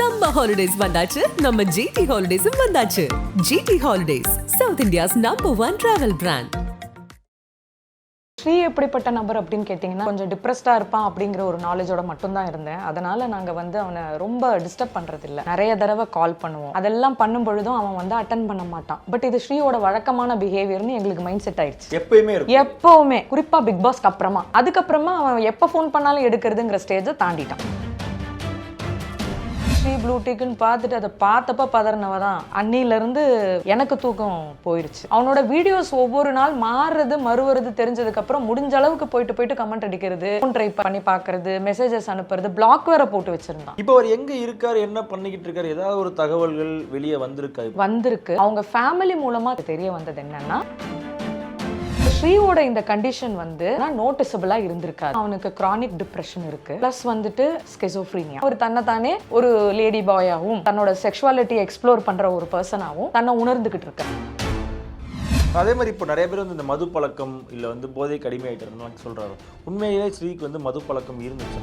Summer holidays வந்தாச்சு. நம்ம GT ஹாலிடேஸும் வந்தாச்சு. GT holidays South India's number one travel brand Shri எப்படிப்பட்ட நபர் அப்படின்னு கேட்டிங்கன்னா கொஞ்சம் டிப்ரெஸ்டாக இருப்பான் அப்படிங்கிற ஒரு நாலேஜோட மட்டும்தான் இருந்தேன். அதனால நாங்கள் வந்து அவனை ரொம்ப டிஸ்டர்ப் பண்ணுறது இல்லை நிறைய தடவை கால் பண்ணுவோம். அதெல்லாம் பண்ணும் பொழுதும் அவன் வந்து அட்டன் பண்ண மாட்டான். பட் இது ஸ்ரீயோட வழக்கமான பிஹேவியர்னு எங்களுக்கு மைண்ட் செட் ஆயிடுச்சு. எப்பயுமே இருக்கும். எப்பவுமே. குறிப்பா பிக் பாஸ்க்கு அப்புறமா. அதுக்கப்புறமா அவன் எப்போ ஃபோன் பண்ணாலும் எடுக்கிறதுங்கிற ஸ்டேஜை தாண்டிட்டான். ஸ்ரீ ப்ளூ டிக்குன்னு பார்த்துட்டு அதை பார்த்தப்ப பதறினவ தான் அன்னியிலேருந்து எனக்கு தூக்கம் போயிருச்சு. அவனோட வீடியோஸ் ஒவ்வொரு நாள் மாறுறது மறுவறது தெரிஞ்சதுக்கப்புறம் முடிஞ்ச அளவுக்கு போயிட்டு போயிட்டு கமெண்ட் அடிக்கிறது ஃபோன் ட்ரை பண்ணி பார்க்கறது மெசேஜஸ் அனுப்புறது பிளாக் வேற போட்டு வச்சிருந்தான். இப்போ அவர் எங்க இருக்காரு என்ன பண்ணிக்கிட்டு இருக்காரு ஏதாவது ஒரு தகவல்கள் வெளியே வந்திருக்கா இப்போ? வந்திருக்கு. அவங்க ஃபேமிலி மூலமா தெரிய வந்தது என்னன்னா ஸ்ரீவோட இந்த கண்டிஷன் வந்து நோட்டிசபிளா இருந்திருக்காரு அவனுக்கு கிரானிக் டிப்ரெஷன் இருக்கு. பிளஸ் வந்துட்டு ஸ்கெசோஃப்ரீனியா அவர் தன்னைத்தானே ஒரு லேடி பாயாகவும் தன்னோட செக்ஷுவாலிட்டியை எக்ஸ்ப்ளோர் பண்ற ஒரு பர்சனாகவும் தன்னை உணர்ந்துகிட்டு இருக்காரு. அதே மாதிரி இப்போ நிறைய பேர் வந்து இந்த மது பழக்கம் இல்லை வந்து போதை அடிமையாயிட்டாருன்னு சொல்கிறாரு உண்மையிலே ஸ்ரீக்கு வந்து மது பழக்கம் இருந்துச்சு.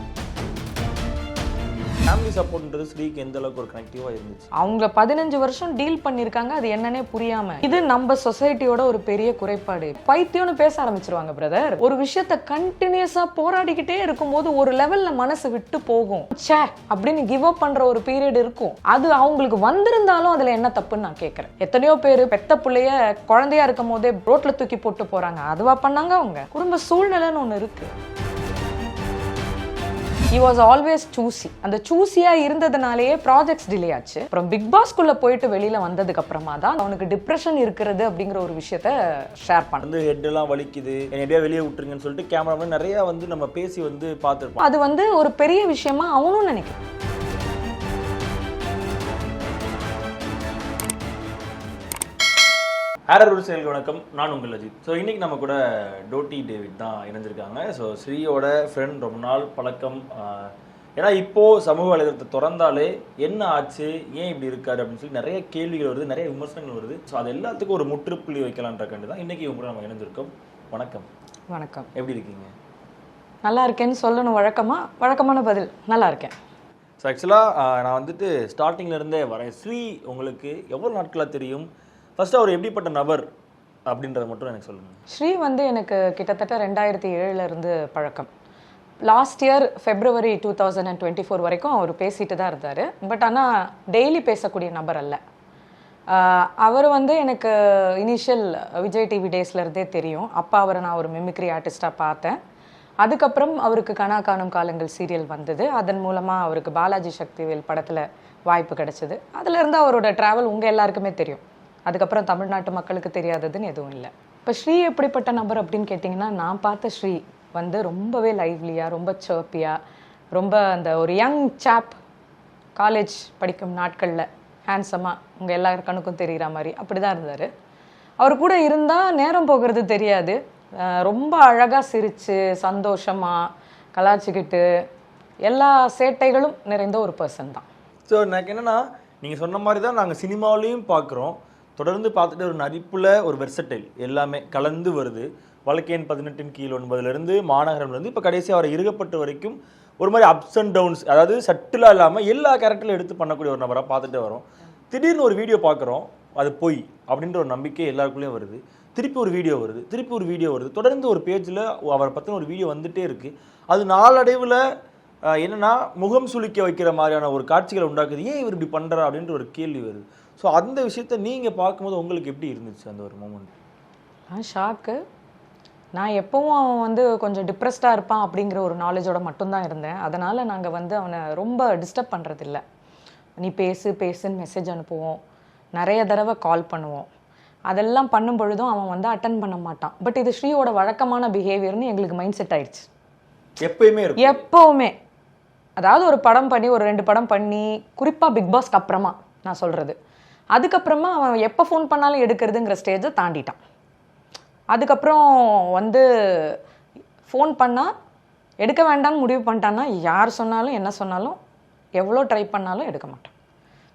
ஃபேமிலி சப்போர்ட்ன்றது ஸ்ரீக்கு எந்த அளவுக்கு ஒரு கனெக்டிவாக இருந்துச்சு? அவங்க பதினஞ்சு வருஷம் டீல் பண்ணிருக்காங்க அது என்னன்னே புரியாம. இது நம்ம சொசைட்டியோட ஒரு பெரிய குறைபாடு. பைத்தியம்னு பேச ஆரம்பிச்சிருவாங்க பிரதர் ஒரு விஷயத்த கண்டினியூஸா போராடிக்கிட்டே இருக்கும்போது ஒரு லெவல்ல மனசு விட்டு போகும். ச்சே அப்படின்னு கிவ் அப் பண்ற ஒரு பீரியட் இருக்கும். அது அவங்களுக்கு வந்திருந்தாலும் அதுல என்ன தப்புன்னு நான் கேட்கறேன் எத்தனையோ பேர் பெத்த பிள்ளைய குழந்தையா இருக்கும் போதே ரோட்ல தூக்கி போட்டு போறாங்க. அதுவா பண்ணாங்க அவங்க. குடும்ப சூழ்நிலைன்னு ஒன்னு இருக்கு. ஹி வாஸ் ஆல்வேஸ் சூசி அந்த சூசியா இருந்ததுனாலேயே ப்ராஜெக்ட்ஸ் டிலே ஆச்சு. அப்புறம் பிக் பாஸ்க்குள்ள போயிட்டு வெளியில வந்ததுக்கு அப்புறமா தான் அவனுக்கு டிப்ரெஷன் இருக்கிறது அப்படிங்கிற ஒரு விஷயத்த ஷேர் பண்ண வந்து ஹெட்டெல்லாம் வலிக்குது. எப்படியா வெளியே விட்டுருங்கன்னு சொல்லிட்டு கேமராமேன் நிறைய வந்து நம்ம பேசி வந்து பார்த்துருப்போம். அது வந்து ஒரு பெரிய விஷயமா அவனும் நினைக்கிறான். ஆரர் செயல் வணக்கம். நான் உங்கள் அஜித். ஸோ இன்னைக்கு நம்ம கூட டோட்டி டேவிட் தான் இணைஞ்சிருக்காங்க. ஸோ ஸ்ரீயோட ஃப்ரெண்ட் ரொம்ப நாள் பழக்கம். ஏன்னா இப்போ சமூக வலைதளத்தை திறந்தாலே என்ன ஆச்சு? ஏன் இப்படி இருக்காரு? அப்படின்னு சொல்லி நிறைய கேள்விகள் வருது நிறைய விமர்சனங்கள் வருது. ஸோ அது எல்லாத்துக்கும் ஒரு முற்றுப்புள்ளி வைக்கலான்ற கண்டு தான் இன்னைக்கு இவங்க கூட நம்ம இணைஞ்சிருக்கோம். வணக்கம். வணக்கம். எப்படி இருக்கீங்க? நல்லா இருக்கேன்னு சொல்லணும் வழக்கமா? வழக்கமான பதில் நல்லா இருக்கேன். ஸோ ஆக்சுவலாக நான் வந்துட்டு ஸ்டார்டிங்ல இருந்தே வரேன். ஸ்ரீ உங்களுக்கு எவ்வளோ நாட்களாக தெரியும்? ஃபர்ஸ்ட் அவர் எப்படிப்பட்ட நபர் அப்படின்றத மட்டும் எனக்கு சொல்லுங்கள் ஸ்ரீ வந்து எனக்கு கிட்டத்தட்ட ரெண்டாயிரத்தி ஏழுலேருந்து பழக்கம். Last year February two thousand and twenty four வரைக்கும் அவர் பேசிட்டு தான் இருந்தார். பட் ஆனால் டெய்லி பேசக்கூடிய நபர் அல்ல. அவர் வந்து எனக்கு இனிஷியல் விஜய் டிவி டேஸ்லேருந்தே தெரியும். அப்பா அவரை நான் ஒரு மிமிக்ரி ஆர்டிஸ்டாக பார்த்தேன். அதுக்கப்புறம் அவருக்கு கனா காணும் காலங்கள் சீரியல் வந்தது. அதன் மூலமாக அவருக்கு பாலாஜி சக்திவேல் படத்தில் வாய்ப்பு கிடைச்சது. அதுலேருந்து அவரோட ட்ராவல் உங்கள் எல்லாருக்குமே தெரியும். அதுக்கப்புறம் தமிழ்நாட்டு மக்களுக்கு தெரியாததுன்னு எதுவும் இல்லை. இப்போ ஸ்ரீ எப்படிப்பட்ட நபர் அப்படின்னு கேட்டிங்கன்னா நான் பார்த்த ஸ்ரீ வந்து ரொம்பவே லைவ்லியாக ரொம்ப சோப்பியாக ரொம்ப அந்த ஒரு யங் சாப் காலேஜ் படிக்கும் நாட்களில் ஹேண்ட்ஸமாக உங்கள் எல்லா கண்ணுக்கும் தெரிகிற மாதிரி அப்படி தான் இருந்தார். அவர் கூட இருந்தால் நேரம் போகிறது தெரியாது. ரொம்ப அழகாக சிரித்து சந்தோஷமாக கலாச்சிக்கிட்டு எல்லா சேட்டைகளும் நிறைந்த ஒரு பர்சன் தான். ஸோ எனக்கு என்னென்னா நீங்கள் சொன்ன மாதிரி தான் நாங்கள் சினிமாவிலையும் பார்க்குறோம். தொடர்ந்து பார்த்துட்டு ஒரு நடிப்பில் ஒரு வெர்சடைல் எல்லாமே கலந்து வருது. வழக்கேன் பதினெட்டின் கீழ் ஒன்பதுலேருந்து மாநகரம்லேருந்து இப்போ கடைசியாக அவரை இருகப்பட்ட வரைக்கும் ஒரு மாதிரி அப்ஸ் அண்ட் டவுன்ஸ் அதாவது சட்டிலாக இல்லாமல் எல்லா கேரக்டரில் எடுத்து பண்ணக்கூடிய ஒரு நபராக பார்த்துட்டே வரோம். திடீர்னு ஒரு வீடியோ பார்க்குறோம் அது பொய் அப்படின்ற ஒரு நம்பிக்கை எல்லாருக்குள்ளேயும் வருது. திருப்பி ஒரு வீடியோ வருது திருப்பி ஒரு வீடியோ வருது. தொடர்ந்து ஒரு பேஜில் அவரை பற்றின ஒரு வீடியோ வந்துகிட்டே இருக்குது அது நாளடைவில் என்னென்னா என்னன்னா முகம் சுளிக்க வைக்கிற மாதிரியான ஒரு காட்சிகளை உண்டாக்குது. ஏன் இவர் இப்படி பண்ணுறா அப்படின்ற ஒரு கேள்வி வருது. ஸோ அந்த விஷயத்த நீங்க பார்க்கும்போது உங்களுக்கு எப்படி இருந்துச்சு அந்த ஒரு மூமெண்ட் நான் ஷாக்கு நான் எப்பவும் அவன் வந்து கொஞ்சம் டிப்ரெஸ்டாக இருப்பான் அப்படிங்கிற ஒரு நாலேஜோட மட்டும்தான் இருந்தேன். அதனால் நாங்கள் வந்து அவனை ரொம்ப டிஸ்டர்ப் பண்ணுறதில்ல நீ பேசு பேசுன்னு மெசேஜ் அனுப்புவோம். நிறைய தடவை கால் பண்ணுவோம். அதெல்லாம் பண்ணும் பொழுதும் அவன் வந்து அட்டன் பண்ண மாட்டான். பட் இது ஸ்ரீயோட வழக்கமான பிஹேவியர்னு எங்களுக்கு மைண்ட் செட் ஆயிடுச்சு. எப்பயுமே எப்பவுமே. அதாவது ஒரு படம் பண்ணி ஒரு ரெண்டு படம் பண்ணி குறிப்பாக பிக் பாஸ்க்கு அப்புறமா நான் சொல்கிறது அதுக்கப்புறமா அவன் எப்போ ஃபோன் பண்ணாலும் எடுக்கிறதுங்கிற ஸ்டேஜை தாண்டிட்டான். அதுக்கப்புறம் வந்து ஃபோன் பண்ணால் எடுக்க வேண்டாம்னு முடிவு பண்ணிட்டான்னா யார் சொன்னாலும் என்ன சொன்னாலும் எவ்வளோ ட்ரை பண்ணாலும் எடுக்க மாட்டான்.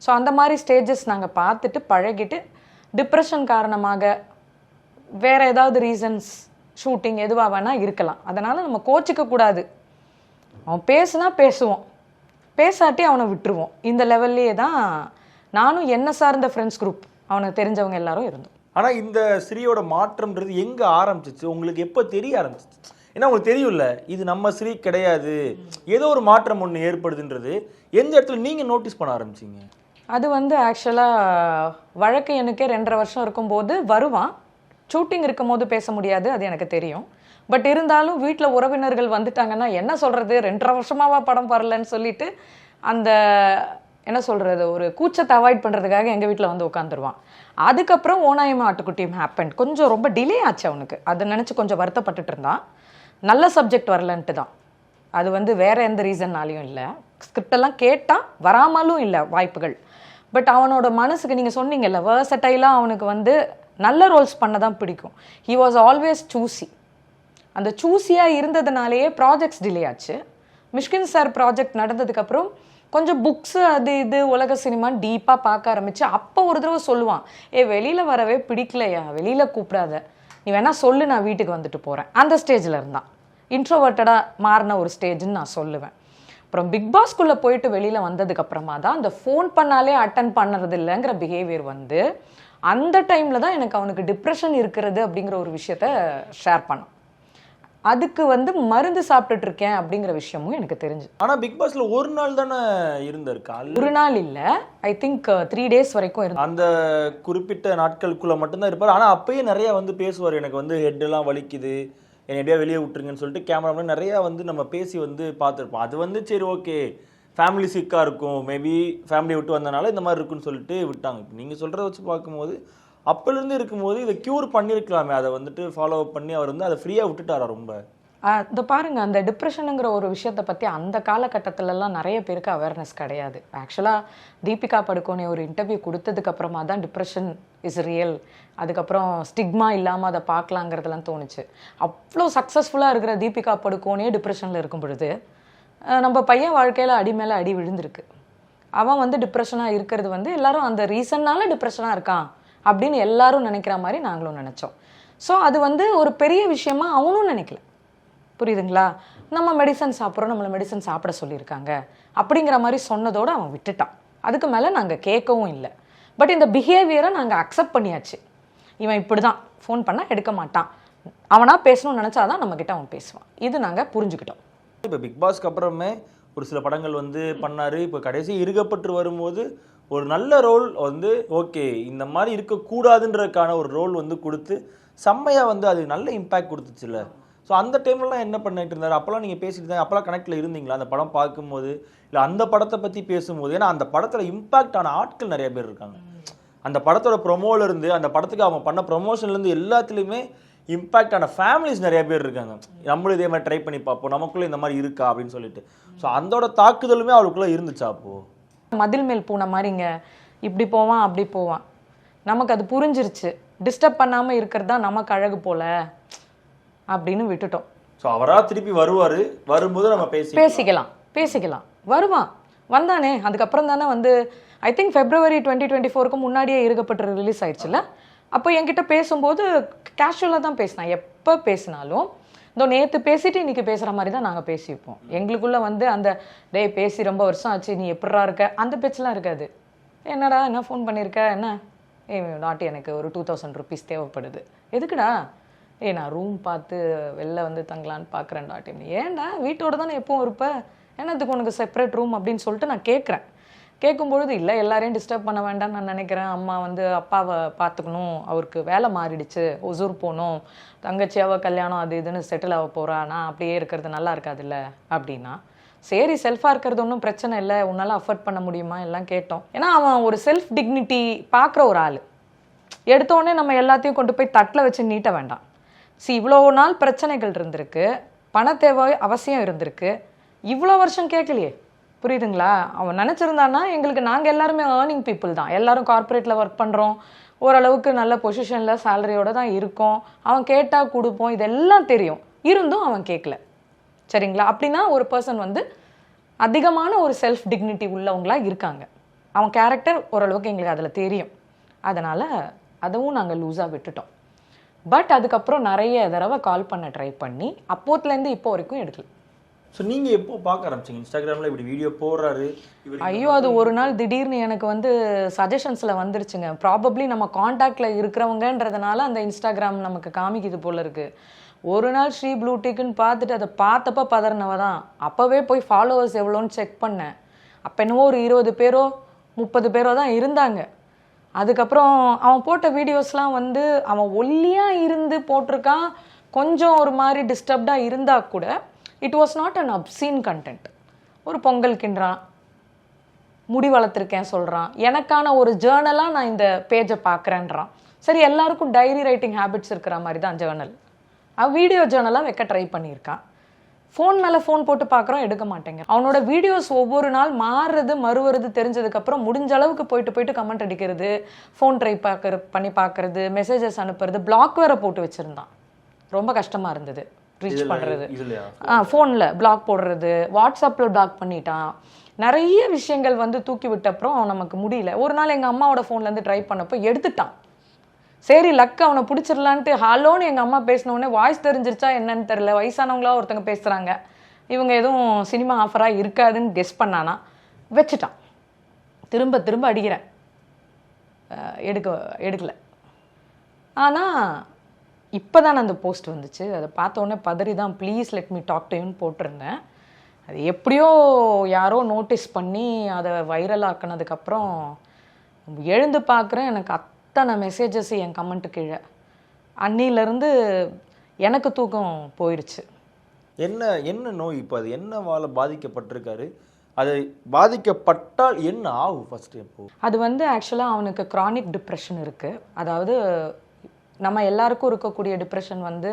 ஸோ அந்த மாதிரி ஸ்டேஜஸ் நாங்கள் பார்த்துட்டு பழகிட்டு டிப்ரெஷன் காரணமாக வேறு ஏதாவது ரீசன்ஸ் ஷூட்டிங் எதுவாக வேணால் இருக்கலாம். அதனால் நம்ம கோச்சிக்க கூடாது. அவன் பேசுனா பேசுவோம். பேசாட்டி அவனை விட்டுருவோம். இந்த லெவல்லையே தான் நானும் என்ன சார்ந்த ஃப்ரெண்ட்ஸ் குரூப் அவனுக்கு தெரிஞ்சவங்க எல்லாரும் இருந்தோம். ஆனா இந்த ஸ்ரீயோட மாற்றம்ன்றது எங்க ஆரம்பிச்சிச்சு? உங்களுக்கு எப்போ தெரிய ஆரம்பிச்சிச்சு? ஏன்னா உங்களுக்கு தெரியும்ல இது நம்ம ஸ்ரீ கிடையாது. ஏதோ ஒரு மாற்றம் ஒன்று ஏற்படுதுன்றது. எந்த இடத்துல நீங்க நோட்டீஸ் பண்ண ஆரம்பிச்சீங்க? அது வந்து ஆக்சுவலாக வழக்கு எனக்கே ரெண்டரை வருஷம் இருக்கும்போது வருவான். ஷூட்டிங் இருக்கும்போது பேச முடியாது அது எனக்கு தெரியும். பட் இருந்தாலும் வீட்டில் உறவினர்கள் வந்துட்டாங்கன்னா என்ன சொல்கிறது ரெண்டரை வருஷமாவா படம் வரலன்னு சொல்லிட்டு அந்த என்ன சொல்கிறது ஒரு கூச்சத்தை அவாய்ட் பண்ணுறதுக்காக எங்கள் வீட்டில் வந்து உட்காந்துருவான் அதுக்கப்புறம் ஓனாயம் ஆட்டுக்குட்டியும் ஹேப்பன் கொஞ்சம் ரொம்ப டிலே ஆச்சு அவனுக்கு. அதை நினச்சி கொஞ்சம் வருத்தப்பட்டுட்டு இருந்தான். நல்ல சப்ஜெக்ட் வரலன்ட்டு தான். அது வந்து வேற எந்த ரீசன்னாலையும் இல்லை. ஸ்கிரிப்ட் எல்லாம் கேட்டால் வராமலும் இல்லை வாய்ப்புகள். பட் அவனோட மனசுக்கு நீங்கள் சொன்னீங்கல்ல வேர்சட்டைலாக அவனுக்கு வந்து நல்ல ரோல்ஸ் பண்ண தான் பிடிக்கும். ஹி வாஸ் ஆல்வேஸ் சூசி அந்த சூசியாக இருந்ததுனாலேயே ப்ராஜெக்ட்ஸ் டிலே ஆச்சு. மிஷ்கின் சார் ப்ராஜெக்ட் நடந்ததுக்கப்புறம் கொஞ்சம் புக்ஸு அது இது உலக சினிமா டீப்பாக பார்க்க ஆரம்பிச்சு அப்போ ஒரு தடவை சொல்லுவான் ஏ வெளியில் வரவே பிடிக்கலையா? வெளியில் கூப்பிடாத. நீ வேணால் சொல்லு நான் வீட்டுக்கு வந்துட்டு போகிறேன் அந்த ஸ்டேஜில் இருந்தான். இன்ட்ரோவர்ட்டடாக மாறின ஒரு ஸ்டேஜ்னு நான் சொல்லுவேன். அப்புறம் பிக் பாஸ்க்குள்ளே போயிட்டு வெளியில் வந்ததுக்கப்புறமா தான் அந்த ஃபோன் பண்ணாலே அட்டன் பண்ணுறது இல்லைங்கிற பிஹேவியர் வந்து அந்த டைமில் தான் எனக்கு அவனுக்கு டிப்ரெஷன் இருக்கிறது அப்படிங்கிற ஒரு விஷயத்த ஷேர் பண்ணான் அதுக்கு வந்து மருந்து சாப்பிட்டுட்டு இருக்கேன் அப்படிங்கிற விஷயமும் எனக்கு தெரிஞ்சு. ஆனா பிக் பாஸ்ல ஒரு நாள் தானே இருந்தார் கால்? ஒரு நாள் இல்லை. ஐ திங்க் த்ரீ டேஸ் வரைக்கும் இருந்து அந்த குறிப்பிட்ட நாட்களுக்குள்ள மட்டும்தான் இருப்பார். ஆனா அப்பயே நிறைய வந்து பேசுவார். எனக்கு வந்து ஹெட் எல்லாம் வலிக்குது. என்னை எப்படியா வெளியே விட்டுருங்கன்னு சொல்லிட்டு கேமரா நிறைய வந்து நம்ம பேசி வந்து பார்த்துருப்போம். அது வந்து சரி ஓகே ஃபேமிலி சிக்காக இருக்கும். மேபி ஃபேமிலி விட்டு வந்தனால இந்த மாதிரி இருக்குன்னு சொல்லிட்டு விட்டாங்க. நீங்கள் சொல்கிறத வச்சு பார்க்கும்போது அப்போலேருந்து இருக்கும்போது இதை க்யூர் பண்ணியிருக்கலாமே. அதை வந்துட்டு ஃபாலோ அப் பண்ணி அவர் வந்து அதை ஃப்ரீயாக விட்டுட்டாரா ரொம்ப? இதை இந்த பாருங்க அந்த டிப்ரெஷனுங்கிற ஒரு விஷயத்தை பற்றி அந்த காலகட்டத்திலலாம் நிறைய பேருக்கு அவேர்னஸ் கிடையாது. ஆக்சுவலாக தீபிகா படுகோனே ஒரு இன்டர்வியூ கொடுத்ததுக்கப்புறமா தான் டிப்ரெஷன் இஸ் ரியல் அதுக்கப்புறம் ஸ்டிக்மா இல்லாமல் அதை பார்க்கலாங்கிறதுலாம் தோணுச்சு. அவ்வளோ சக்ஸஸ்ஃபுல்லாக இருக்கிற தீபிகா படுகோனே டிப்ரெஷனில் இருக்கும் பொழுது நம்ம பையன் வாழ்க்கையில் அடி மேலே அடி விழுந்திருக்கு. அவன் வந்து டிப்ரெஷனாக இருக்கிறது வந்து எல்லாரும் அந்த ரீசன்னால டிப்ரெஷனாக இருக்கான். அப்படின்னு எல்லாரும் நினைக்கிற மாதிரி நாங்களும் நினச்சோம். ஸோ அது வந்து ஒரு பெரிய விஷயமா அவனும் நினைக்கல. புரியுதுங்களா? நம்ம மெடிசன் சாப்பிட்றோம் நம்மளை மெடிசன் சாப்பிட சொல்லியிருக்காங்க. அப்படிங்கிற மாதிரி சொன்னதோடு அவன் விட்டுட்டான். அதுக்கு மேலே நாங்கள் கேட்கவும் இல்லை. பட் இந்த பிஹேவியரை நாங்கள் அக்செப்ட் பண்ணியாச்சு. இவன் இப்படி தான் ஃபோன் பண்ணால் எடுக்க மாட்டான். அவனாக பேசணும்னு நினச்சா தான் நம்மக்கிட்ட அவன் பேசுவான். இது நாங்கள் புரிஞ்சுக்கிட்டோம். இப்போ பிக் பாஸ்க்கு அப்புறமே ஒரு சில படங்கள் வந்து பண்ணார். இப்போ கடைசி இருக்கப்பட்டு வரும்போது ஒரு நல்ல ரோல் வந்து ஓகே இந்த மாதிரி இருக்கக்கூடாதுன்றதுக்கான ஒரு ரோல் வந்து கொடுத்து செம்மையாக வந்து அது நல்ல இம்பேக்ட் கொடுத்துச்சுல்ல. ஸோ அந்த டைம்லலாம் என்ன பண்ணிட்டு இருந்தார்? அப்போல்லாம் நீங்கள் பேசிட்டு இருந்தாங்க அப்போல்லாம் கனெக்டில் இருந்தீங்களா? அந்த படம் பார்க்கும்போது இல்லை அந்த படத்தை பற்றி பேசும்போது? ஏன்னா அந்த படத்தில் இம்பாக்ட் ஆன ஆட்கள் நிறைய பேர் இருக்காங்க. அந்த படத்தோட ப்ரொமோலேருந்து அந்த படத்துக்கு அவங்க பண்ண ப்ரொமோஷன்லேருந்து எல்லாத்துலேயுமே இம்பாக்ட் ஆன ஃபேமிலிஸ் நிறைய பேர் இருக்காங்க. நம்மளும் இதே மாதிரி ட்ரை பண்ணி பார்ப்போம். நமக்குள்ளே இந்த மாதிரி இருக்கா? அப்படின்னு சொல்லிட்டு. ஸோ அந்தோட தாக்குதலுமே அவளுக்குள்ளே இருந்துச்சா அப்போது மதில் மேல் பூனை மாதிரிங்க இப்படி போவான் அப்படி போவான். நமக்கு அது புரிஞ்சிருச்சு. டிஸ்டர்ப் பண்ணாமல் இருக்கிறது தான் நமக்கு அழகு போல அப்படின்னு விட்டுட்டோம். ஸோ அவரா திருப்பி வருவாரு. வரும்போது நம்ம பேசி பேசிக்கலாம். பேசிக்கலாம். வருவான். வந்தானே. அதுக்கப்புறம் தானே வந்து I think February twenty twenty ஃபோருக்கு முன்னாடியே இருக்கப்பட்டு ரிலீஸ் ஆயிடுச்சுல அப்போ என்கிட்ட பேசும்போது கேஷுவலாக தான் பேசினான். எப்போ பேசினாலும் இதோ நேற்று பேசிட்டு இன்னைக்கு பேசுகிற மாதிரி தான் நாங்கள் பேசிப்போம் எங்களுக்குள்ளே வந்து அந்த டே பேசி ரொம்ப வருஷம் ஆச்சு நீ எப்படா இருக்க? அந்த பேச்செலாம் இருக்காது. என்னடா என்ன ஃபோன் பண்ணியிருக்க என்ன? ஏய் நாட்டி எனக்கு ஒரு டூ தௌசண்ட் ருபீஸ் தேவைப்படுது. எதுக்குடா? ஏய் நான் ரூம் பார்த்து வெளில வந்து தங்கலான்னு பார்க்குறேன் டாட்டி ஏன்டா வீட்டோட தானே எப்பவும் இருப்ப? என்னத்துக்கு உனக்கு செப்பரேட் ரூம் அப்படின்னு சொல்லிட்டு நான் கேட்குறேன் கேட்கும்பொழுது இல்லை எல்லாரையும் டிஸ்டர்ப் பண்ண வேண்டாம்னு நான் நினைக்கிறேன். அம்மா வந்து அப்பாவை பார்த்துக்கணும். அவருக்கு வேலை மாறிடுச்சு. ஒசூர் போகணும். தங்கச்சி அவள் கல்யாணம் அது இதுன்னு செட்டில் ஆக போகிறா நான் அப்படியே இருக்கிறது நல்லா இருக்காதுல்ல? அப்படின்னா சரி செல்ஃபாக இருக்கிறது ஒன்றும் பிரச்சனை இல்லை. உன்னால் அஃபோர்ட் பண்ண முடியுமா? எல்லாம் கேட்டோம். ஏன்னா அவன் ஒரு செல்ஃப் டிக்னிட்டி பார்க்குற ஒரு ஆள். எடுத்தோடனே நம்ம எல்லாத்தையும் கொண்டு போய் தட்டில் வச்சு நீட்ட வேண்டாம். சி இவ்வளோ நாள் பிரச்சனைகள் இருந்திருக்கு. பண தேவை அவசியம் இருந்திருக்கு. இவ்வளோ வருஷம் கேட்கலையே. புரியுதுங்களா? அவன் நினச்சிருந்தான்னா எங்களுக்கு நாங்கள் எல்லாருமே ஏர்னிங் பீப்புள் தான். எல்லாரும் கார்ப்பரேட்டில் ஒர்க் பண்ணுறோம் ஓரளவுக்கு நல்ல பொசிஷனில் சேலரியோடு தான் இருக்கோம். அவன் கேட்டால் கொடுப்போம். இதெல்லாம் தெரியும். இருந்தும் அவன் கேட்கல சரிங்களா? அப்படின்னா ஒரு பர்சன் வந்து அதிகமான ஒரு செல்ஃப் டிக்னிட்டி உள்ளவங்களா இருக்காங்க. அவன் கேரக்டர் ஓரளவுக்கு எங்களுக்கு அதில் தெரியும். அதனால் அதுவும் நாங்கள் லூஸாக விட்டுட்டோம். பட் அதுக்கப்புறம் நிறைய தடவை கால் பண்ண ட்ரை பண்ணி அப்போத்துலேருந்து இப்போ வரைக்கும் எடுக்கல. ஸோ நீங்கள் எப்போ பார்க்க ஆரம்பிச்சிங்க? இன்ஸ்டாகிராம்ல இப்படி வீடியோ போடுறாரு. ஐயோ அது ஒரு நாள் திடீர்னு எனக்கு வந்து சஜஷன்ஸில் வந்துருச்சுங்க. ப்ராபப்ளி நம்ம காண்டாக்டில் இருக்கிறவங்கன்றதுனால அந்த இன்ஸ்டாகிராம் நமக்கு காமிக்குது போல இருக்கு. ஒரு நாள் ஸ்ரீ ப்ளூடிக்குன்னு பார்த்துட்டு அதை பார்த்தப்ப பதறினவ தான். அப்போவே போய் ஃபாலோவர்ஸ் எவ்வளோன்னு செக் பண்ணேன். அப்போ என்னவோ ஒரு இருபது பேரோ முப்பது பேரோ தான் இருந்தாங்க. அதுக்கப்புறம் அவன் போட்ட வீடியோஸ்லாம் வந்து அவன் ஒல்லியாக இருந்து போட்டிருக்கான். கொஞ்சம் ஒரு மாதிரி டிஸ்டர்ப்டாக இருந்தால் கூட it was not an unseen content ஒரு பொங்கல் கிண்டுறான். முடி வளர்த்துருக்கேன் சொல்கிறான் எனக்கான ஒரு ஜேர்னலாக நான் இந்த பேஜை பார்க்குறேன்றான். சரி எல்லாருக்கும் டைரி ரைட்டிங் ஹேபிட்ஸ் இருக்கிற மாதிரி தான் ஜேர்னல் அவன் வீடியோ ஜேர்னலாக வைக்க ட்ரை பண்ணியிருக்கான். ஃபோன் மேலே ஃபோன் போட்டு பார்க்குறோம் எடுக்க மாட்டேங்க. அவனோட வீடியோஸ் ஒவ்வொரு நாள் மாறுறது மறுவறது தெரிஞ்சதுக்கப்புறம் முடிஞ்ச அளவுக்கு போயிட்டு போயிட்டு கமெண்ட் அடிக்கிறது ஃபோன் ட்ரை பார்க்கற பண்ணி பார்க்கறது மெசேஜஸ் அனுப்புறது பிளாக் வேற போட்டு வச்சுருந்தான். ரொம்ப கஷ்டமாக இருந்தது. ரீச் பண்ணுறது ஆ ஃபோனில் பிளாக் போடுறது வாட்ஸ்அப்பில் பிளாக் பண்ணிட்டான். நிறைய விஷயங்கள் வந்து தூக்கி விட்ட அப்புறம் நமக்கு முடியல. ஒரு நாள் எங்கள் அம்மாவோட ஃபோன்லேருந்து ட்ரை பண்ணப்போ எடுத்துட்டான். சரி லக் அவனை பிடிச்சிடலான்ட்டு ஹலோன்னு எங்கள் அம்மா பேசின உடனே வாய்ஸ் தெரிஞ்சிருச்சா என்னன்னு தெரில வயசானவங்களா ஒருத்தங்க பேசுகிறாங்க இவங்க எதுவும் சினிமா ஆஃபராக இருக்காதுன்னு கெஸ் பண்ணானா வச்சுட்டான். திரும்ப திரும்ப அடிக்கிறேன். எடுக்க எடுக்கல. ஆனால் இப்போ தான் அந்த போஸ்ட் வந்துச்சு. அதை பார்த்த உடனே பதறி தான் please let me talk to யூன்னு போட்டிருந்தேன். அது எப்படியோ யாரோ நோட்டீஸ் பண்ணி அதை வைரல் ஆக்குனதுக்கப்புறம் எழுந்து பார்க்குறேன். எனக்கு அத்தனை மெசேஜஸ் என் கமெண்ட்டு கீழே. அன்னியிலேருந்து எனக்கு தூக்கம் போயிருச்சு. என்ன என்ன நோய் இப்போ? அது என்ன வாழ பாதிக்கப்பட்டிருக்காரு? அது பாதிக்கப்பட்டால் என்ன ஆகும் ஃபர்ஸ்ட் எப்போ அது வந்து ஆக்சுவலாக அவனுக்கு chronic டிப்ரெஷன் இருக்குது அதாவது நம்ம எல்லாருக்கும் இருக்கக்கூடிய டிப்ரெஷன் வந்து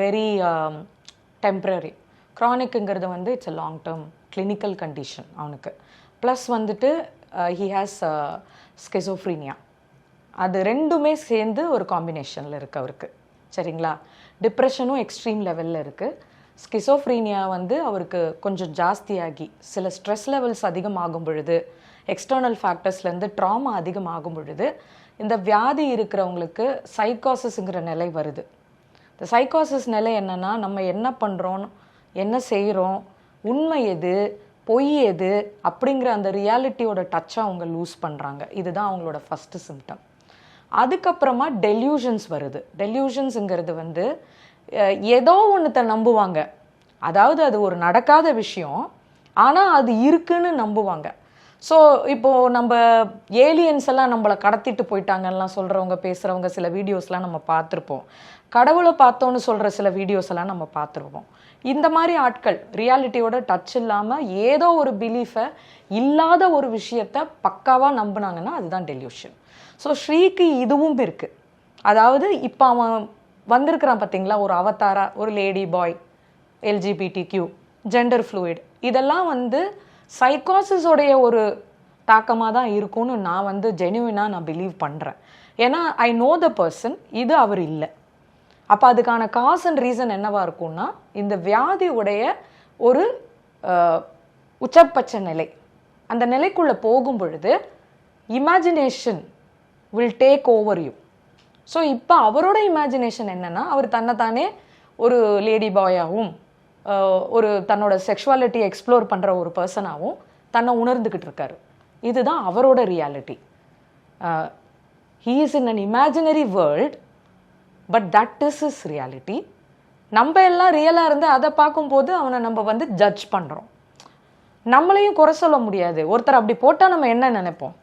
வெரி டெம்ப்ரரி க்ரானிக்குங்கிறது வந்து it's a long term clinical condition அவனுக்கு. ப்ளஸ் வந்துட்டு ஹி ஹாஸ் ஸ்கெசோஃப்ரீனியா அது ரெண்டுமே சேர்ந்து ஒரு காம்பினேஷனில் இருக்கு அவருக்கு. சரிங்களா? டிப்ரெஷனும் எக்ஸ்ட்ரீம் லெவலில் இருக்குது ஸ்கிசோஃப்ரீனியா வந்து அவருக்கு கொஞ்சம் ஜாஸ்தியாகி சில ஸ்ட்ரெஸ் லெவல்ஸ் அதிகமாகும் பொழுது எக்ஸ்டர்னல் ஃபேக்டர்ஸ்லேருந்து ட்ராமா அதிகமாகும் பொழுது இந்த வியாதி இருக்கிறவங்களுக்கு சைக்காசிஸ்ங்கிற நிலை வருது. இந்த சைக்காசிஸ் நிலை என்னன்னா நம்ம என்ன பண்ணுறோம் என்ன செய்கிறோம் உண்மை எது பொய் எது அப்படிங்கிற அந்த ரியாலிட்டியோட டச்சை அவங்க லூஸ் பண்ணுறாங்க இதுதான் அவங்களோட ஃபஸ்ட்டு சிம்டம் அதுக்கப்புறமா டெல்யூஷன்ஸ் வருது. டெல்யூஷன்ஸுங்கிறது வந்து ஏதோ ஒன்றத்தை நம்புவாங்க. அதாவது அது ஒரு நடக்காத விஷயம். ஆனால் அது இருக்குன்னு நம்புவாங்க. ஸோ இப்போது நம்ம ஏலியன்ஸ் எல்லாம் நம்மளை கடத்திட்டு போயிட்டாங்கலாம் சொல்கிறவங்க பேசுகிறவங்க சில வீடியோஸ்லாம் நம்ம பார்த்துருப்போம். கடவுளை பார்த்தோன்னு சொல்கிற சில வீடியோஸ் எல்லாம் நம்ம பார்த்துருப்போம். இந்த மாதிரி ஆட்கள் ரியாலிட்டியோட டச் இல்லாமல் ஏதோ ஒரு பிலீஃபை இல்லாத ஒரு விஷயத்த பக்காவாக நம்பினாங்கன்னா அதுதான் டெலியூஷன் ஸோ ஸ்ரீக்கு இதுவும் இருக்குது அதாவது இப்போ அவன் வந்திருக்கிறான் பார்த்தீங்களா ஒரு அவதாரா ஒரு lady boy LGBT Q gender fluid இதெல்லாம் வந்து சைக்காசிஸோடைய ஒரு தாக்கமாக தான் இருக்கும்னு நான் வந்து ஜெனுவினாக நான் பிலீவ் பண்ணுறேன் ஏன்னா ஐ நோ த பர்சன் இது அவர் இல்லை. அப்போ அதுக்கான காஸ் அண்ட் ரீசன் என்னவாக இருக்கும்னா இந்த வியாதியுடைய ஒரு உச்சபட்ச நிலை. அந்த நிலைக்குள்ளே போகும் பொழுது imagination will take over you so இப்போ அவரோட இமேஜினேஷன் என்னென்னா அவர் தன்னைத்தானே ஒரு லேடி பாயாகவும் ஒரு தன்னோட செக்ஷுவாலிட்டி எக்ஸ்ப்ளோர் பண்ணுற ஒரு பர்சனாகவும் தன்னை உணர்ந்துக்கிட்டு இருக்காரு. இதுதான் அவரோட reality he is in an imaginary world but that is is reality நம்ம எல்லாம் ரியலாக இருந்து அதை பார்க்கும்போது அவனை நம்ம வந்து ஜட்ஜ் பண்ணுறோம் நம்மளையும் குறை சொல்ல முடியாது. ஒருத்தர் அப்படி போட்டால் நம்ம என்ன நினைப்போம்?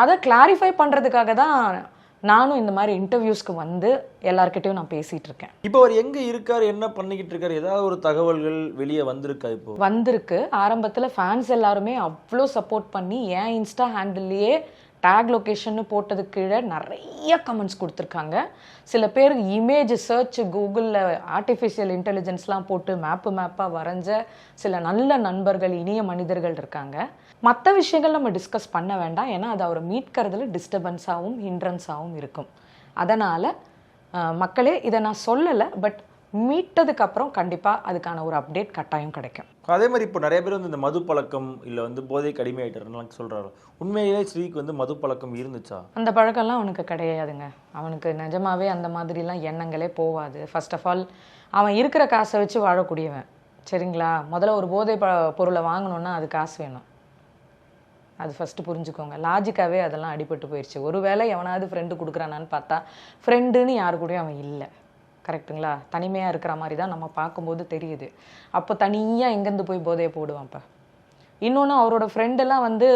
அதை கிளாரிஃபை பண்ணுறதுக்காக தான் நானும் இந்த மாதிரி இன்டர்வியூஸ்க்கு வந்து எல்லார்கிட்டயும் நான் பேசிகிட்டு இருக்கேன் இப்போ அவர் எங்க இருக்காரு என்ன பண்ணிக்கிட்டு இருக்காரு ஏதாவது ஒரு தகவல்கள் வெளியே வந்திருக்கா இப்போ? வந்திருக்கு. ஆரம்பத்தில் ஃபேன்ஸ் எல்லாருமே அவ்வளோ சப்போர்ட் பண்ணி என் இன்ஸ்டா ஹேண்டில்லையே டேக் லொக்கேஷன் போட்டதுக்கு கீழே நிறைய கமெண்ட்ஸ் கொடுத்துருக்காங்க. சில பேர் இமேஜ் சர்ச் கூகுளில் ஆர்டிஃபிஷியல் இன்டெலிஜென்ஸ்லாம் போட்டு மேப்பு மேப்பாக வரைஞ்ச சில நல்ல நண்பர்கள் இனிய மனிதர்கள் இருக்காங்க. மற்ற விஷயங்கள் நம்ம டிஸ்கஸ் பண்ண வேண்டாம். ஏன்னா அது அவரை மீட்கிறதுல டிஸ்டர்பன்ஸாகவும் ஹிண்ட்ரன்ஸாகவும் இருக்கும். அதனால் மக்களே இதை நான் சொல்லலை பட் மீட்டதுக்கு அப்புறம் கண்டிப்பாக அதுக்கான ஒரு அப்டேட் கட்டாயம் கிடைக்கும். அதே மாதிரி இப்போ நிறைய பேர் வந்து இந்த மது பழக்கம் இல்லை வந்து போதைக்கு அடிமையாயிட்டாருன்னு சொல்றாரு. உண்மையிலே ஸ்ரீக்கு வந்து மது பழக்கம் இருந்துச்சா? அந்த பழக்கம்லாம் அவனுக்கு கிடையாதுங்க. அவனுக்கு நிஜமாவே அந்த மாதிரிலாம் எண்ணங்களே போவாது. ஃபர்ஸ்ட் ஆஃப் ஆல் அவன் இருக்கிற காசை வச்சு வாழக்கூடியவன். சரிங்களா? முதல்ல ஒரு போதை ப பொருளை வாங்கணும்னா அது காசு வேணும். அது ஃபஸ்ட்டு புரிஞ்சுக்கோங்க. லாஜிக்காகவே அதெல்லாம் அடிபட்டு போயிடுச்சு ஒரு வேளை எவனாவது ஃப்ரெண்டு கொடுக்குறானான்னு பார்த்தா ஃப்ரெண்டுன்னு யாரு கூடயும் அவன் இல்லை. கரெக்ட்டுங்களா தனிமையாக இருக்கிற மாதிரி தான் நம்ம பார்க்கும்போது தெரியுது. அப்போ தனியாக எங்கேருந்து போய் போதையை போடுவான்ப்பா இன்னொன்று அவரோட ஃப்ரெண்டெல்லாம் வந்து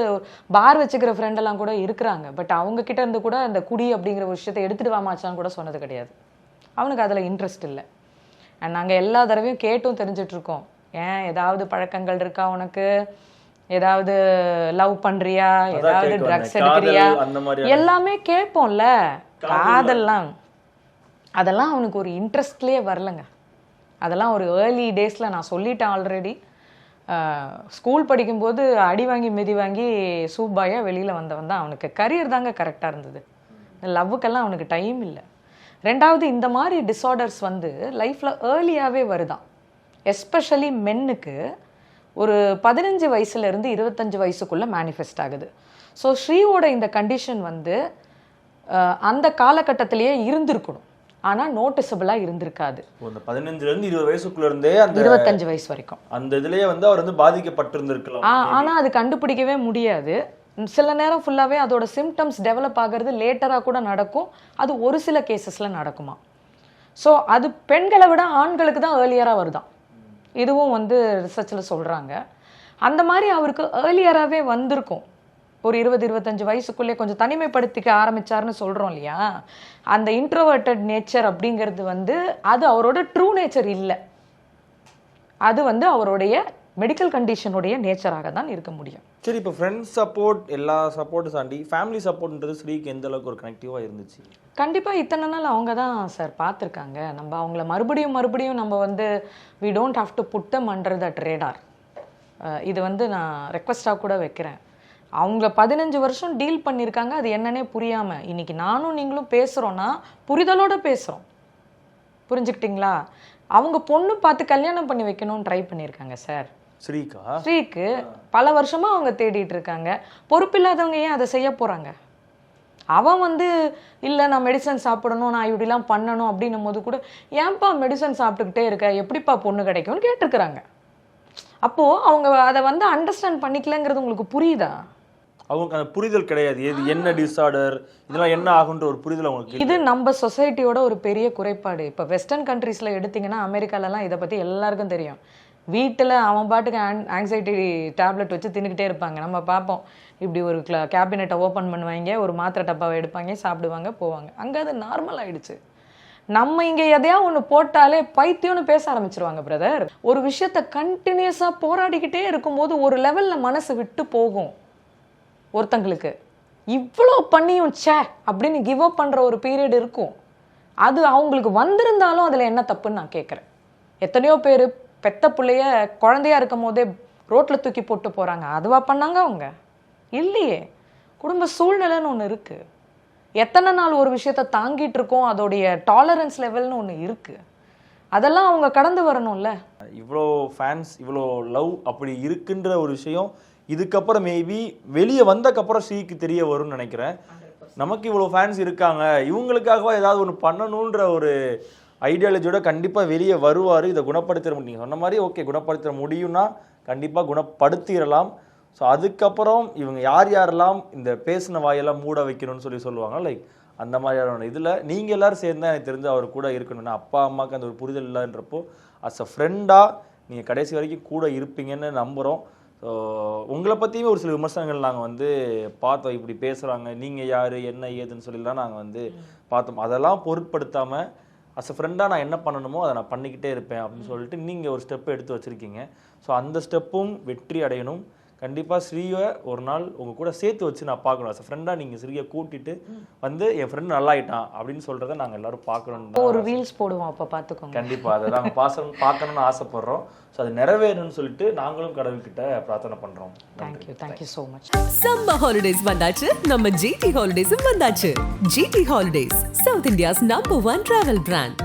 பார் வச்சுக்கிற ஃப்ரெண்டெல்லாம் கூட இருக்கிறாங்க. பட் அவங்கக்கிட்ட இருந்து கூட அந்த குடி அப்படிங்கிற ஒரு விஷயத்தை எடுத்துட்டு வாமாச்சான்னு கூட சொன்னது கிடையாது. அவனுக்கு அதில் இன்ட்ரெஸ்ட் இல்லை. அண்ட் நாங்கள் எல்லா தடவையும் கேட்டும் தெரிஞ்சிட்ருக்கோம் ஏன் ஏதாவது பழக்கங்கள் இருக்கா உனக்கு? ஏதாவது லவ் பண்றியா? ஏதாவது ட்ரக்ஸ். எடுக்கிறியா? எல்லாமே கேட்போம்ல. காதல்லாம். அதெல்லாம் அவனுக்கு ஒரு இன்ட்ரெஸ்ட்லேயே வரலங்க. அதெல்லாம் ஒரு ஏர்லி டேஸில் நான் சொல்லிட்டேன் ஆல்ரெடி ஸ்கூல் படிக்கும்போது அடி வாங்கி மிதி வாங்கி சூப்பாயாக வெளியில் வந்தவன் தான் அவனுக்கு. கரியர் தாங்க கரெக்டாக இருந்தது. லவ்வுக்கெல்லாம் அவனுக்கு டைம் இல்லை. ரெண்டாவது இந்த மாதிரி டிஸார்டர்ஸ் வந்து லைஃப்பில் ஏர்லியாகவே வருதான். எஸ்பெஷலி மென்னுக்கு ஒரு பதினஞ்சு வயசுலேருந்து இருபத்தஞ்சு வயசுக்குள்ளே மேனிஃபெஸ்ட் ஆகுது. ஸோ ஸ்ரீயோட இந்த கண்டிஷன் வந்து அந்த காலகட்டத்திலேயே இருந்திருக்கணும். ஆனால் நோட்டிசபிளாக இருந்திருக்காது. இந்த பதினஞ்சுல இருந்து இருபது வயசுக்குள்ள இருந்தே அந்த இருபத்தஞ்சு வயசு வரைக்கும். அந்த இதுலயே வந்து அவர் வந்து பாதிக்கப்பட்டிருந்திருக்கலாம். ஆனால் அது கண்டுபிடிக்கவே முடியாது. சில நேரம் ஃபுல்லாகவே அதோட சிம்டம்ஸ் டெவலப் ஆகிறது லேட்டராக கூட நடக்கும். அது ஒரு சில கேசஸில் நடக்குமா ஸோ அது பெண்களை விட ஆண்களுக்கு தான் ஏர்லியராக வருதாம். இதுவும் வந்து ரிசர்ச்சில் சொல்கிறாங்க அந்த மாதிரி அவருக்கு ஏர்லியராகவே வந்திருக்கும். ஒரு இருபது இருபத்தஞ்சு வயசுக்குள்ளே கொஞ்சம் தனிமைப்படுத்திக்க ஆரம்பிச்சாருன்னு சொல்கிறோம் இல்லையா? அந்த இன்ட்ரோவர்ட்டட் நேச்சர் அப்படிங்கிறது வந்து அது அவரோட ட்ரூ நேச்சர் இல்லை. அது வந்து அவருடைய மெடிக்கல் கண்டிஷனுடைய நேச்சராக தான் இருக்க முடியும். சரி இப்போ ஃப்ரெண்ட்ஸ் சப்போர்ட் எல்லா சப்போர்ட்டும் தாண்டி ஃபேமிலி சப்போர்ட்ன்றது ஸ்ரீக்கு எந்த அளவுக்கு ஒரு கனெக்டிவாக இருந்துச்சு? கண்டிப்பாக இத்தனை நாள் அவங்க தான் சார் பார்த்துருக்காங்க. நம்ம அவங்கள மறுபடியும் மறுபடியும் நம்ம வந்து we don't have to put them under that radar இது வந்து நான் ரெக்வஸ்டாக கூட வைக்கிறேன். அவங்க பதினஞ்சு வருஷம் டீல் பண்ணியிருக்காங்க அது என்னன்னே புரியாமல் இன்னைக்கு நானும் நீங்களும் பேசுகிறோன்னா புரிதலோட பேசுகிறோம் புரிஞ்சுக்கிட்டீங்களா? அவங்க பொண்ணு பார்த்து கல்யாணம் பண்ணி வைக்கணும்னு ட்ரை பண்ணியிருக்காங்க சார் ஸ்ரீக்கா ஸ்ரீக்கு பல வருஷமா அவங்க தேடிட்டு இருக்காங்க. பொறுப்பில்லாதவங்க ஏன் அதை செய்ய போறாங்க? அவன் வந்து இல்லை நான் மெடிசன் சாப்பிடணும் நான் இப்படிலாம் பண்ணணும் அப்படின்னும் போது கூட ஏன்பா மெடிசன் சாப்பிட்டுக்கிட்டே இருக்க? எப்படிப்பா பொண்ணு கிடைக்கும்னு கேட்டிருக்கிறாங்க. அப்போ அவங்க அதை வந்து அண்டர்ஸ்டாண்ட் பண்ணிக்கலங்கிறது உங்களுக்கு புரியுதா? அவங்க புரிதல் கிடையாது. எது என்ன டிஸார்டர் இதெல்லாம் என்ன ஆகுன்ற ஒரு புரிதல் அவங்களுக்கு இது நம்ம சொசைட்டியோட ஒரு பெரிய குறைபாடு. இப்போ வெஸ்டர்ன் கண்ட்ரீஸில் எடுத்தீங்கன்னா அமெரிக்காலலாம் இதை பற்றி எல்லாருக்கும் தெரியும். வீட்டில் அவன் பாட்டுக்கு ஆங்ஸைட்டி டேப்லெட் வச்சு தின்னுக்கிட்டே இருப்பாங்க. நம்ம பார்ப்போம். இப்படி ஒரு கேபினெட்டை ஓப்பன் பண்ணுவாங்க ஒரு மாத்திரை டப்பாவை எடுப்பாங்க சாப்பிடுவாங்க போவாங்க. அங்கே அது நார்மல் ஆயிடுச்சு. நம்ம இங்கே எதையா ஒன்று போட்டாலே பைத்தியம்னு பேச ஆரம்பிச்சிருவாங்க பிரதர் ஒரு விஷயத்த கண்டினியூஸாக போராடிக்கிட்டே இருக்கும்போது ஒரு லெவலில் மனசு விட்டு போகும் ஒருத்தங்களுக்கு. இவ்வளோ பண்ணியும் ச்சே அப்படின்னு கிவ் அப் பண்ணுற ஒரு பீரியட் இருக்கும். அது அவங்களுக்கு வந்திருந்தாலும் அதில் என்ன தப்புன்னு நான் கேட்குறேன் எத்தனையோ பேர் பெத்த பிள்ளைய குழந்தையா இருக்கும் போதே ரோட்டில் தூக்கி போட்டு போகிறாங்க அதுவா பண்ணாங்க அவங்க? இல்லையே. குடும்ப சூழ்நிலைன்னு ஒன்று இருக்குது எத்தனை நாள் ஒரு விஷயத்த தாங்கிட்டு இருக்கோம் அதோடைய டாலரன்ஸ் லெவல்னு ஒன்று இருக்குது அதெல்லாம் அவங்க கடந்து வரணும்ல? இவ்வளோ ஃபேன்ஸ் இவ்வளோ லவ் அப்படி இருக்குன்ற ஒரு விஷயம் இதுக்கப்புறம் மேபி வெளியே வந்தக்கப்புறம் ஸ்ரீக்கு தெரிய வரும்னு நினைக்கிறேன். நமக்கு இவ்வளோ ஃபேன்ஸ் இருக்காங்க. இவங்களுக்காக ஏதாவது ஒன்று பண்ணணுன்ற ஒரு ஐடியாலஜியோட கண்டிப்பாக வெளியே வருவார் இதை குணப்படுத்திட முடியும் சொன்ன மாதிரி ஓகே குணப்படுத்திட முடியும்னா கண்டிப்பாக குணப்படுத்திடலாம். ஸோ அதுக்கப்புறம் இவங்க யார் யாரெல்லாம் இந்த பேசின வாயெல்லாம் மூட வைக்கணும்னு சொல்லி சொல்லுவாங்க லைக் அந்த மாதிரியான இதில் நீங்கள் எல்லாரும் சேர்ந்து எனக்கு தெரிஞ்சு அவர் கூட இருக்கணும்னா அப்பா அம்மாவுக்கு அந்த ஒரு புரிதல் இல்லைன்றப்போ அஸ் அ ஃப்ரெண்டாக நீங்கள் கடைசி வரைக்கும் கூட இருப்பீங்கன்னு நம்புகிறோம் ஸோ உங்களை பற்றியுமே ஒரு சில விமர்சனங்கள் நாங்கள் வந்து பார்த்தோம். இப்படி பேசுகிறாங்க நீங்கள் யார் என்ன ஏதுன்னு சொல்லிலாம் நாங்கள் வந்து பார்த்தோம். அதெல்லாம் பொருட்படுத்தாமல் அஸ் அ ஃப்ரெண்டாக நான் என்ன பண்ணணுமோ அதை நான் பண்ணிக்கிட்டே இருப்பேன் அப்படின்னு சொல்லிட்டு நீங்கள் ஒரு ஸ்டெப் எடுத்து வச்சுருக்கீங்க. ஸோ அந்த ஸ்டெப்பும் வெற்றி அடையணும். கண்டிப்பாக ஸ்ரீயை ஒரு நாள் உங்கள் கூட சேர்த்து வச்சு நான் பார்க்கணும். அஸ் ஃப்ரெண்டாக நீங்கள் ஸ்ரீயை கூட்டிட்டு வந்து என் ஃப்ரெண்ட் நல்லாயிட்டான் அப்படின்னு சொல்கிறத நாங்கள் எல்லாரும் பார்க்கணும் ஒரு ரீல்ஸ் போடுவோம் அப்போ பார்த்துக்கோங்க கண்டிப்பாக அதை நாங்கள் பாசம் பார்க்கணும்னு ஆசைப்படுறோம். ஸோ அது நிறைவேறணும்னு சொல்லிட்டு நாங்களும் கடவுள்கிட்ட பிரார்த்தனை பண்ணுறோம் thank you thank you so much summer holidays வந்தாச்சு. நம்ம ஜிடி ஹாலிடேஸும் வந்தாச்சு. GT holidays South India's number one travel brand